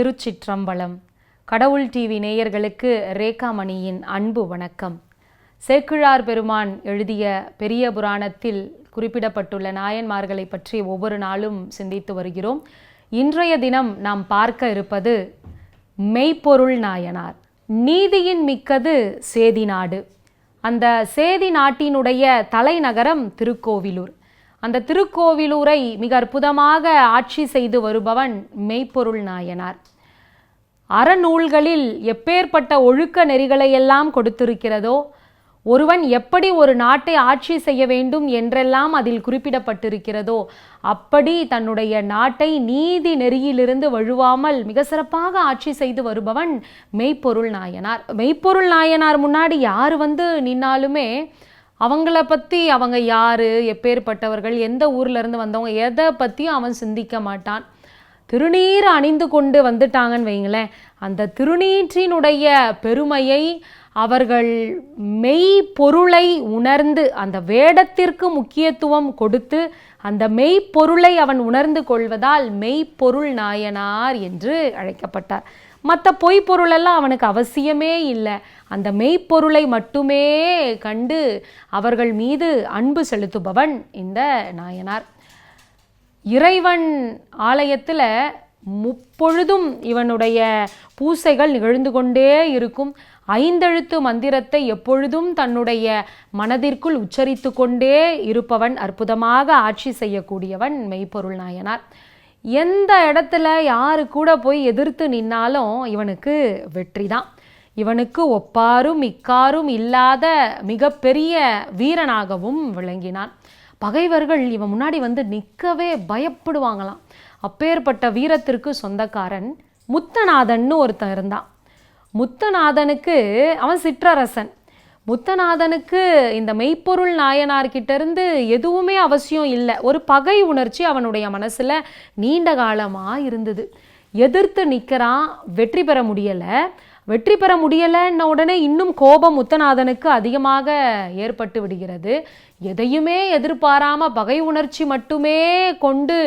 திருச்சிற்றம்பலம். கடவுள் டிவி நேயர்களுக்கு ரேகாமணியின் அன்பு வணக்கம். சேக்கிழார் பெருமான் எழுதிய பெரிய புராணத்தில் குறிப்பிடப்பட்டுள்ள நாயன்மார்களை பற்றி ஒவ்வொரு நாளும் சிந்தித்து வருகிறோம். இன்றைய தினம் நாம் பார்க்க இருப்பது மெய்ப்பொருள் நாயனார். நீதியின் மிக்கது சேதி நாடு. அந்த சேதி நாட்டினுடைய தலைநகரம் திருக்கோவிலூர். அந்த திருக்கோவிலூரை மிக அற்புதமாக ஆட்சி செய்து வருபவன் மெய்ப்பொருள் நாயனார். அறநூல்களில் எப்பேற்பட்ட ஒழுக்க நெறிகளையெல்லாம் கொடுத்திருக்கிறதோ ஒருவன் எப்படி ஒரு நாட்டை ஆட்சி செய்ய வேண்டும் என்றெல்லாம் அதில் குறிப்பிடப்பட்டிருக்கிறதோ அப்படி தன்னுடைய நாட்டை நீதி நெறியிலிருந்து வழுவாமல் மிக சிறப்பாக ஆட்சி செய்து வருபவன் மெய்ப்பொருள் நாயனார். மெய்ப்பொருள் நாயனார் முன்னாடி யார் வந்து நின்னாலுமே அவங்கள பற்றி அவங்க யார் எப்பேற்பட்டவர்கள் எந்த ஊர்லேருந்து வந்தவங்க எதை பற்றியும் அவன் சிந்திக்க மாட்டான். திருநீர் அணிந்து கொண்டு வந்துட்டாங்கன்னு வைங்களேன் அந்த திருநீற்றினுடைய பெருமையை அவர்கள் மெய் பொருளை உணர்ந்து அந்த வேடத்திற்கு முக்கியத்துவம் கொடுத்து அந்த மெய்ப்பொருளை அவன் உணர்ந்து கொள்வதால் மெய்ப்பொருள் நாயனார் என்று அழைக்கப்பட்டார். மற்ற பொய் பொருளெல்லாம் அவனுக்கு அவசியமே இல்லை. அந்த மெய்ப்பொருளை மட்டுமே கண்டு அவர்கள் மீது அன்பு செலுத்துபவன் இந்த நாயனார். இறைவன் ஆலயத்தில் முப்பொழுதும் இவனுடைய பூசைகள் நிகழ்ந்து கொண்டே இருக்கும். ஐந்தெழுத்து மந்திரத்தை எப்பொழுதும் தன்னுடைய மனதிற்குள் உச்சரித்து கொண்டே இருப்பவன் அற்புதமாக ஆட்சி செய்யக்கூடியவன் மெய்ப்பொருள் நாயனார். எந்த இடத்துல யாரு கூட போய் எதிர்த்து நின்னாலும் இவனுக்கு வெற்றி தான். இவனுக்கு ஒப்பாரும் இக்காரும் இல்லாத மிகப்பெரிய வீரனாகவும் விளங்கினான். பகைவர்கள் இவன் முன்னாடி வந்து நிற்கவே பயப்படுவாங்களாம். அப்பேற்பட்ட வீரத்திற்கு சொந்தக்காரன் முத்தநாதன்னு ஒருத்தன் இருந்தான். முத்தநாதனுக்கு அவன் சிற்றரசன். முத்தநாதனுக்கு இந்த மெய்ப்பொருள் நாயனார்கிட்டருந்து எதுவுமே அவசியம் இல்லை. ஒரு பகை உணர்ச்சி அவனுடைய மனசில் நீண்ட காலமாக இருந்தது. எதிர்த்து நிற்கிறான் வெற்றி பெற முடியலை. வெற்றி பெற முடியலைன்ன உடனே இன்னும் கோபம் முத்தநாதனுக்கு அதிகமாக ஏற்பட்டு விடுகிறது. எதையுமே எதிர்பாராம பகை உணர்ச்சி மட்டுமே கொண்டு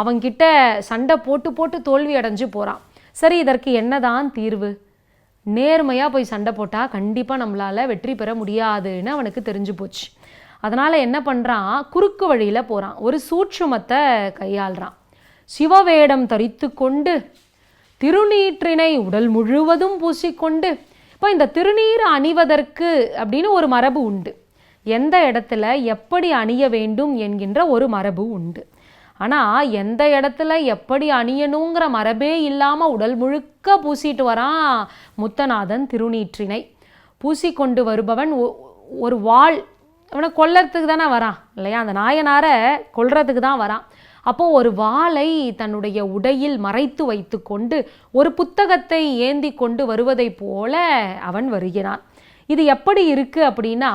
அவங்கிட்ட சண்டை போட்டு போட்டு தோல்வி அடைஞ்சு போகிறான் சரி இதற்கு என்னதான் தீர்வு? நேர்மையாக போய் சண்டை போட்டால் கண்டிப்பாக நம்மளால் வெற்றி பெற முடியாதுன்னு அவனுக்கு தெரிஞ்சு போச்சு. அதனால் என்ன பண்ணுறான் குறுக்கு வழியில் போகிறான் ஒரு சூட்சுமத்தை கையாளுறான். சிவவேடம் தரித்து கொண்டு திருநீற்றினை உடல் முழுவதும் பூசிக்கொண்டு இப்போ இந்த திருநீர் அணிவதற்கு அப்படின்னு ஒரு மரபு உண்டு. எந்த இடத்துல எப்படி அணிய வேண்டும் என்கின்ற ஒரு மரபு உண்டு. ஆனால் எந்த இடத்துல எப்படி அணியணுங்கிற மரபே இல்லாமல் உடல் முழுக்க பூசிட்டு வரான் முத்தநாதன் திருநீற்றினை. பூசிக்கொண்டு வருபவன் ஒ- ஒரு வாள் அவனை கொல்லறதுக்கு தானே வரான் இல்லையா? அந்த நாயனாரை கொல்றதுக்கு தான் வரான். அப்போது ஒரு வாளை தன்னுடைய உடையில் மறைத்து வைத்துக்கொண்டு ஒரு புத்தகத்தை ஏந்தி கொண்டு வருவதைப் போல அவன் வருகிறான். இது எப்படி இருக்குது அப்படின்னா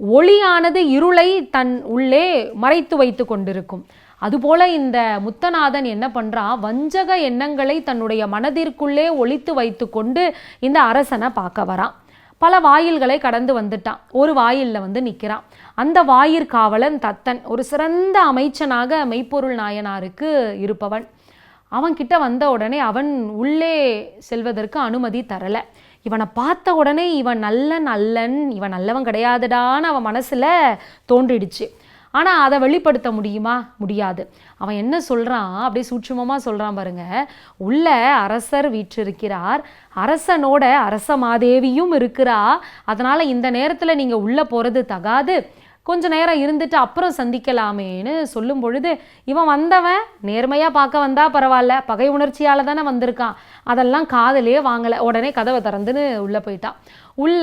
ஒளியானது இருளை தன் உள்ளே மறைத்து வைத்து கொண்டிருக்கும். அதுபோல இந்த முத்தநாதன் என்ன பண்ணுறான் வஞ்சக எண்ணங்களை தன்னுடைய மனதிற்குள்ளே ஒழித்து வைத்து கொண்டு இந்த அரசனை பார்க்க வரான். பல வாயில்களை கடந்து வந்துட்டான். ஒரு வாயிலில் வந்து நிற்கிறான் அந்த வாயிற்காவலன் தத்தன் ஒரு சிறந்த அமைச்சனாக மெய்ப்பொருள் நாயனாருக்கு இருப்பவன். அவன்கிட்ட வந்த உடனே அவன் உள்ளே செல்வதற்கு அனுமதி தரலை. இவனை பார்த்த உடனே இவன் நல்லன் அல்லன் இவன் நல்லவன் கிடையாதுடான்னு அவன் மனசில் தோன்றிடுச்சு. ஆனா அதை வெளிப்படுத்த முடியுமா? முடியாது. அவன் என்ன சொல்றான்? அப்படியே சூட்சுமமா சொல்றான் பாருங்க. உள்ள அரசர் வீற்றிருக்கிறார். அரசனோட அரச மாதேவியும் இருக்கிறா. அதனால இந்த நேரத்துல நீங்க உள்ள போறது தகாது. கொஞ்ச நேரம் இருந்துட்டு அப்புறம் சந்திக்கலாமேன்னு சொல்லும் பொழுது இவன் வந்தவன் நேர்மையாக பார்க்க வந்தா பரவாயில்ல பகை உணர்ச்சியால் தானே வந்திருக்கான். அதெல்லாம் காதலே வாங்கலை. உடனே கதவை திறந்துன்னு உள்ளே போயிட்டான். உள்ள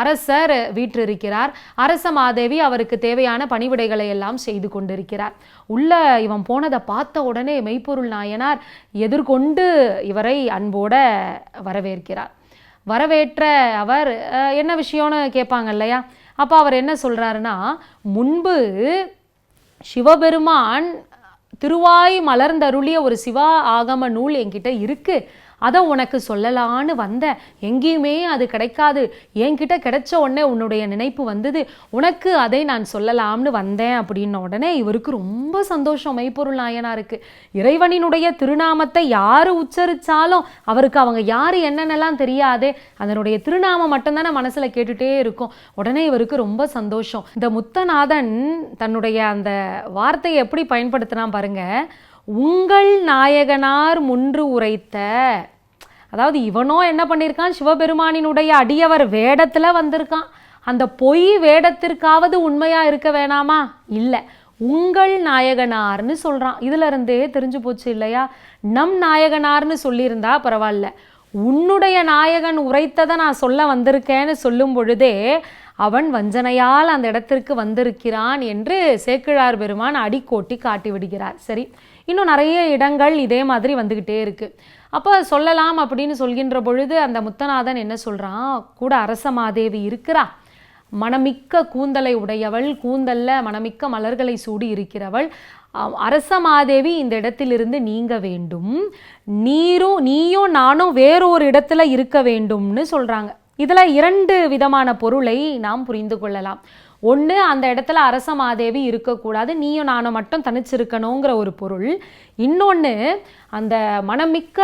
அரசர் வீற்றிருக்கிறார். அரச மாதேவி அவருக்கு தேவையான பணிவிடைகளை எல்லாம் செய்து கொண்டிருக்கிறார். உள்ள இவன் போனதை பார்த்த உடனே மெய்ப்பொருள் நாயனார் எதிர்கொண்டு இவரை அன்போட வரவேற்கிறார். வரவேற்ற அவர் என்ன விஷயம்னு கேட்பாங்க இல்லையா? அப்போ அவர் என்ன சொல்றாருன்னா முன்பு சிவபெருமான் திருவாய் மலர்ந்தருளிய ஒரு சிவா ஆகம நூல் என்கிட்ட இருக்கு. அதை உனக்கு சொல்லலான்னு வந்தேன் எங்கேயுமே அது கிடைக்காது. என்கிட்ட கிடைச்ச உடனே உன்னுடைய நினைப்பு வந்தது. உனக்கு அதை நான் சொல்லலாம்னு வந்தேன் அப்படின்ன உடனே இவருக்கு ரொம்ப சந்தோஷம். மெய்ப்பொருள் நாயனாருக்கு. இறைவனினுடைய திருநாமத்தை யார் உச்சரித்தாலும் அவருக்கு அவங்க யார் என்னென்னலாம் தெரியாதே அதனுடைய திருநாமம் மட்டும்தானே மனசில் கேட்டுகிட்டே இருக்கும். உடனே இவருக்கு ரொம்ப சந்தோஷம். இந்த முத்தநாதன் தன்னுடைய அந்த வார்த்தையை எப்படி பயன்படுத்தினா பாருங்க. உங்கள் நாயகனார் முன்று உரைத்த அதாவது இவனோ என்ன பண்ணியிருக்கான் சிவபெருமானினுடைய அடியவர் வேடத்தில் வந்திருக்கான். அந்த பொய் வேடத்திற்காவது உண்மையாக இருக்க வேணாமா? இல்லை. உங்கள் நாயகனார்னு சொல்கிறான் இதிலிருந்தே தெரிஞ்சு போச்சு இல்லையா? நம் நாயகனார்னு சொல்லியிருந்தா பரவாயில்ல. உன்னுடைய நாயகன் உரைத்ததை நான் சொல்ல வந்திருக்கேன்னு சொல்லும் பொழுதே அவன் வஞ்சனையால் அந்த இடத்திற்கு வந்திருக்கிறான் என்று சேக்கிழார் பெருமான் அடிக்கோட்டி காட்டி விடுகிறார் சரி இன்னும் நிறைய இடங்கள் இதே மாதிரி வந்துக்கிட்டே இருக்குது அப்போ சொல்லலாம் அப்படின்னு சொல்கின்ற பொழுது அந்த முத்தநாதன் என்ன சொல்கிறான் கூட அரச மாதேவி இருக்கிறா. மணமிக்க கூந்தலை உடையவள் கூந்தல்ல மணமிக்க மலர்களை சூடி இருக்கிறவள். அரச மாதேவி இந்த இடத்திலிருந்து நீங்க வேண்டும். நீரும் நீயும் நானும் வேறொரு இடத்துல இருக்க வேண்டும்னு சொல்றாங்க. இதில் இரண்டு விதமான பொருளை நாம் புரிந்து கொள்ளலாம். ஒன்று அந்த இடத்துல அரச மாதேவி இருக்கக்கூடாது. நீயும் நானும் மட்டும் தனிச்சிருக்கணுங்கிற ஒரு பொருள். இன்னொன்று அந்த மனமிக்க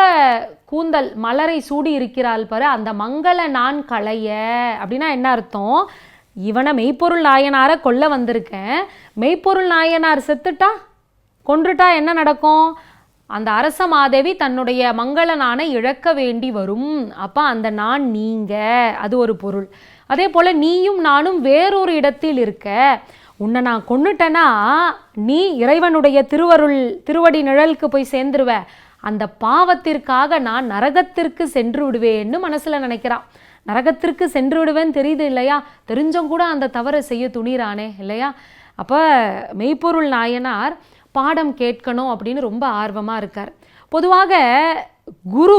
கூந்தல் மலரை சூடி இருக்கிறாள் பாரு அந்த மங்கள நான் களைய. அப்படின்னா என்ன அர்த்தம்? இவனை மெய்ப்பொருள் நாயனாரை கொல்ல வந்திருக்கேன். மெய்ப்பொருள் நாயனார் செத்துட்டா? கொன்றுட்டா என்ன நடக்கும்? அந்த அரச மாதேவி தன்னுடைய மங்கள நானை இழக்க வேண்டி வரும். அப்போ அந்த நான் நீங்க. அது ஒரு பொருள். அதே போல் நீயும் நானும் வேறொரு இடத்தில் இருக்க. உன்னை நான் கொன்னுட்டேன்னா நீ இறைவனுடைய திருவருள் திருவடி நிழலுக்கு போய் சேர்ந்துருவ. அந்த பாவத்திற்காக நான் நரகத்திற்கு சென்று விடுவேன்னு மனசில் நினைக்கிறான். நரகத்திற்கு சென்று விடுவேன்னு தெரியுது இல்லையா? தெரிஞ்சும் கூட அந்த தவறை செய்ய துணிறானே இல்லையா? அப்போ மெய்ப்பொருள் நாயனார் பாடம் கேட்கணும் அப்படின்னு ரொம்ப ஆர்வமாக இருக்கார். பொதுவாக குரு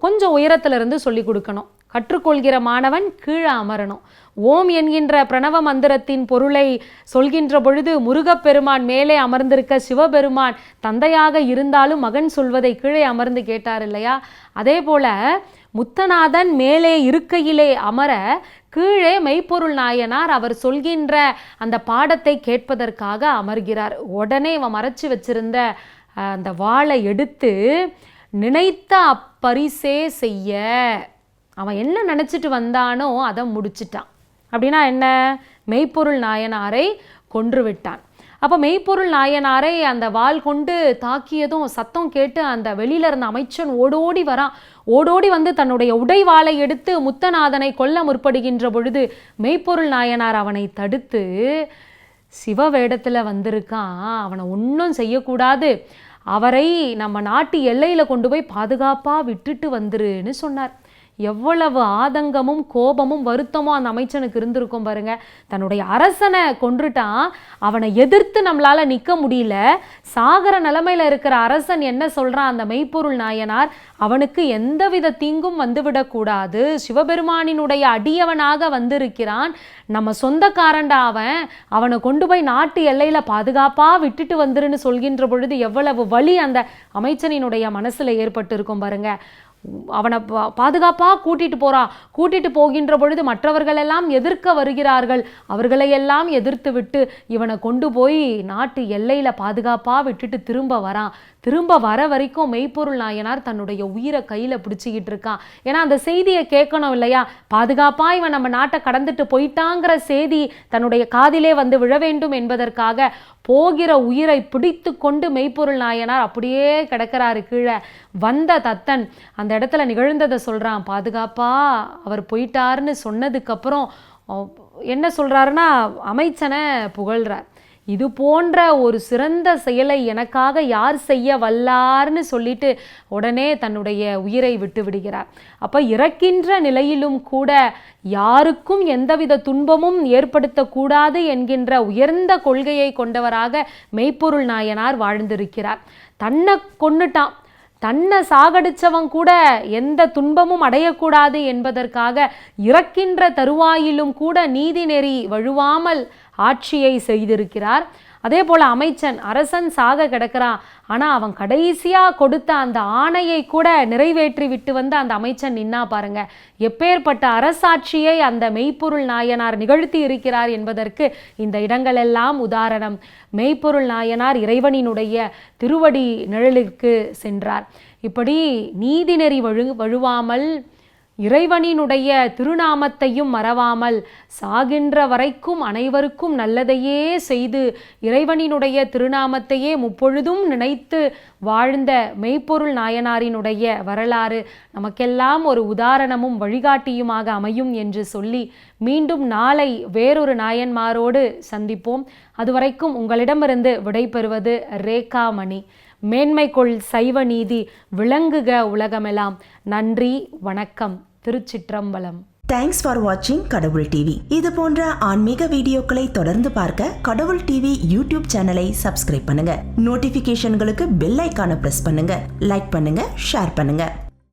கொஞ்சம் உயரத்துல இருந்து சொல்லி கொடுக்கணும். கற்றுக்கொள்கிற மாணவன் கீழே அமரணும். ஓம் என்கின்ற பிரணவ மந்திரத்தின் பொருளை சொல்கின்ற பொழுது முருகப்பெருமான் மேலே அமர்ந்திருக்க சிவபெருமான் தந்தையாக இருந்தாலும் மகன் சொல்வதை கீழே அமர்ந்து கேட்டார் இல்லையா? அதே போல முத்தநாதன் மேலே இருக்கையிலே அமர கீழே மெய்ப்பொருள் நாயனார் அவர் சொல்கின்ற அந்த பாடத்தை கேட்பதற்காக அமர்கிறார். உடனே இவன் மறைச்சு வச்சிருந்த அந்த வாளை எடுத்து நினைத்த அப்பரிசே செய்ய அவன் என்ன நினச்சிட்டு வந்தானோ அதை முடிச்சிட்டான். அப்படின்னா என்ன? மெய்ப்பொருள் நாயனாரை கொன்று விட்டான் அப்போ மெய்ப்பொருள் நாயனாரை அந்த வாள் கொண்டு தாக்கியதும் சத்தம் கேட்டு அந்த வெளியில இருந்த அமைச்சன் ஓடோடி வரான். ஓடோடி வந்து தன்னுடைய உடைவாளை எடுத்து முத்தநாதனை கொல்ல முற்படுகின்ற பொழுது மெய்ப்பொருள் நாயனார் அவனை தடுத்து சிவ வேடத்தில் வந்திருக்கான். அவனை ஒன்றும் செய்யக்கூடாது. அவரை நம்ம நாட்டு எல்லையில் கொண்டு போய் பாதுகாப்பாக விட்டுட்டு வந்துருன்னு சொன்னார். எவ்வளவு ஆதங்கமும் கோபமும் வருத்தமும் அந்த அமைச்சனுக்கு இருந்திருக்கும் பாருங்க. தன்னுடைய அரசனை கொன்றுட்டான். அவனை எதிர்த்து நம்மளால நிக்க முடியல. சாகர நிலைமையில இருக்கிற அரசன் என்ன சொல்றான்? அந்த மெய்ப்பொருள் நாயனார் அவனுக்கு எந்தவித தீங்கும் வந்துவிடக்கூடாது சிவபெருமானினுடைய அடியவனாக வந்திருக்கிறான். நம்ம சொந்தக்காரன்டா அவன். அவனை கொண்டு போய் நாட்டு எல்லையில பாதுகாப்பா விட்டுட்டு வந்துருன்னு சொல்கின்ற பொழுது எவ்வளவு வழி அந்த அமைச்சனினுடைய மனசுல ஏற்பட்டு இருக்கும் பாருங்க. அவனை பா- பாதுகாப்பா கூட்டிட்டு போகிறான் கூட்டிட்டு போகின்ற பொழுது மற்றவர்கள் எல்லாம் எதிர்க்க வருகிறார்கள். அவர்களையெல்லாம் எதிர்த்து விட்டு இவனை கொண்டு போய் நாட்டு எல்லையில் பாதுகாப்பாக விட்டுட்டு திரும்ப வரான். திரும்ப வர வரைக்கும் மெய்ப்பொருள் நாயனார் தன்னுடைய உயிரை கையில் பிடிச்சிக்கிட்டு இருக்கான். ஏன்னா அந்த செய்தியை கேட்கணும் இல்லையா? பாதுகாப்பாக இவன் நம்ம நாட்டை கடந்துட்டு போயிட்டாங்கிற செய்தி தன்னுடைய காதிலே வந்து விழ வேண்டும் என்பதற்காக போகிற உயிரை பிடித்து கொண்டு மெய்ப்பொருள் நாயனார் அப்படியே கிடக்கிறாரு கீழே. வந்த தத்தன் அந்த இடத்துல நிகழ்ந்ததை சொல்கிறான் பாதுகாப்பா அவர் போயிட்டாருன்னு சொன்னதுக்கப்புறம் என்ன சொல்றாருன்னா அமைச்சனை புகழ்கிறார் இது போன்ற ஒரு சிறந்த செயலை எனக்காக யார் செய்ய வல்லார்னு சொல்லிட்டு உடனே தன்னுடைய உயிரை விட்டு விடுகிறார். அப்போ இறக்கின்ற நிலையிலும் கூட யாருக்கும் எந்தவித துன்பமும் ஏற்படுத்தக்கூடாது என்கின்ற உயர்ந்த கொள்கையை கொண்டவராக மெய்ப்பொருள் நாயனார் வாழ்ந்திருக்கிறார். தன்னை கொண்டுட்டான் தன்னை சாகடிச்சவன் கூட எந்த துன்பமும் அடையக்கூடாது என்பதற்காக இறக்கின்ற தருவாயிலும் கூட நீதி நெறி வழுவாமல் ஆட்சியை செய்திருக்கிறார். அதே போல் அமைச்சன் அரசன் சாக கிடக்கிறான் ஆனால் அவன் கடைசியாக கொடுத்த அந்த ஆணையை கூட நிறைவேற்றி விட்டு வந்து அந்த அமைச்சன் நின்னா பாருங்க. எப்பேற்பட்ட அரசாட்சியை அந்த மெய்ப்பொருள் நாயனார் நிகழ்த்தி இருக்கிறார் என்பதற்கு இந்த இடங்களெல்லாம் உதாரணம். மெய்ப்பொருள் நாயனார் இறைவனினுடைய திருவடி நிழலிற்கு சென்றார். இப்படி நீதிநெறி வழு வழுவாமல் இறைவனினுடைய திருநாமத்தையும் மறவாமல் சாகின்ற வரைக்கும் அனைவருக்கும் நல்லதையே செய்து இறைவனினுடைய திருநாமத்தையே முப்பொழுதும் நினைத்து வாழ்ந்த மெய்ப்பொருள் நாயனாரினுடைய வரலாறு நமக்கெல்லாம் ஒரு உதாரணமும் வழிகாட்டியுமாக அமையும் என்று சொல்லி மீண்டும் நாளை வேறொரு நாயன்மாரோடு சந்திப்போம். அதுவரைக்கும் உங்களிடமிருந்து விடைபெறுவது ரேகா மணி மேன்மைக்குள் சைவ நீதி விளங்குக உலகமெல்லாம் நன்றி வணக்கம் திருச்சிற்றம்பலம். தேங்க்ஸ் ஃபார் வாட்சிங் கடவுள் டிவி இது போன்ற ஆன்மீக வீடியோக்களை தொடர்ந்து பார்க்க கடவுள் டிவி யூடியூப் சேனலை சப்ஸ்கிரைப் பண்ணுங்க. நோட்டிபிகேஷன்களுக்கு பெல் ஐக்கான பிரஸ் பண்ணுங்க. லைக் பண்ணுங்க ஷேர் பண்ணுங்க.